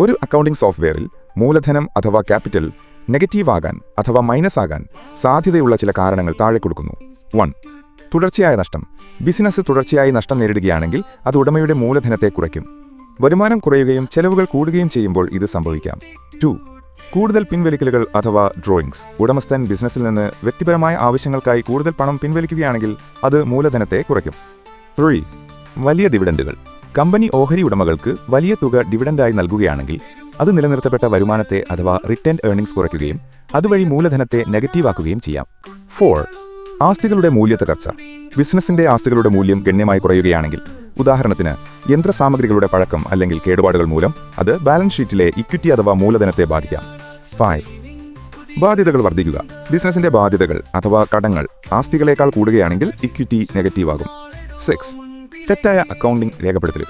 ഒരു അക്കൗണ്ടിംഗ് സോഫ്റ്റ്വെയറിൽ മൂലധനം അഥവാ ക്യാപിറ്റൽ നെഗറ്റീവ് ആകാൻ അഥവാ മൈനസ് ആകാൻ സാധ്യതയുള്ള ചില കാരണങ്ങൾ താഴെ കൊടുക്കുന്നു. വൺ തുടർച്ചയായ നഷ്ടം. ബിസിനസ് തുടർച്ചയായി നഷ്ടം നേരിടുകയാണെങ്കിൽ അത് ഉടമയുടെ മൂലധനത്തെ കുറയ്ക്കും. വരുമാനം കുറയുകയും ചെലവുകൾ കൂടുകയും ചെയ്യുമ്പോൾ ഇത് സംഭവിക്കാം. ടു കൂടുതൽ പിൻവലിക്കലുകൾ അഥവാ ഡ്രോയിങ്സ് ഉടമസ്ഥൻ ബിസിനസ്സിൽ നിന്ന് വ്യക്തിപരമായ ആവശ്യങ്ങൾക്കായി കൂടുതൽ പണം പിൻവലിക്കുകയാണെങ്കിൽ അത് മൂലധനത്തെ കുറയ്ക്കും. ത്രീ വലിയ ഡിവിഡൻഡുകൾ കമ്പനി ഓഹരി ഉടമകൾക്ക് വലിയ തുക ഡിവിഡൻഡായി നൽകുകയാണെങ്കിൽ അത് നിലനിർത്തപ്പെട്ട വരുമാനത്തെ അഥവാ റിട്ടേൺ ഏർണിംഗ്സ് കുറയ്ക്കുകയും അതുവഴി മൂലധനത്തെ നെഗറ്റീവാക്കുകയും ചെയ്യാം. ഫോർ ആസ്തികളുടെ മൂല്യത്തകർച്ച ബിസിനസിന്റെ ആസ്തികളുടെ മൂല്യം ഗണ്യമായി കുറയുകയാണെങ്കിൽ ഉദാഹരണത്തിന് യന്ത്രസാമഗ്രികളുടെ പഴക്കം അല്ലെങ്കിൽ കേടുപാടുകൾ മൂലം അത് ബാലൻസ് ഷീറ്റിലെ ഇക്വിറ്റി അഥവാ മൂലധനത്തെ ബാധിക്കാം. ഫൈവ് ബാധ്യതകൾ വർദ്ധിക്കുക. ബിസിനസിന്റെ ബാധ്യതകൾ അഥവാ കടങ്ങൾ ആസ്തികളേക്കാൾ കൂടുകയാണെങ്കിൽ ഇക്വിറ്റി നെഗറ്റീവാകും സിക്സ് തെറ്റായ അക്കൗണ്ടിംഗ് രേഖപ്പെടുത്തലുകൾ.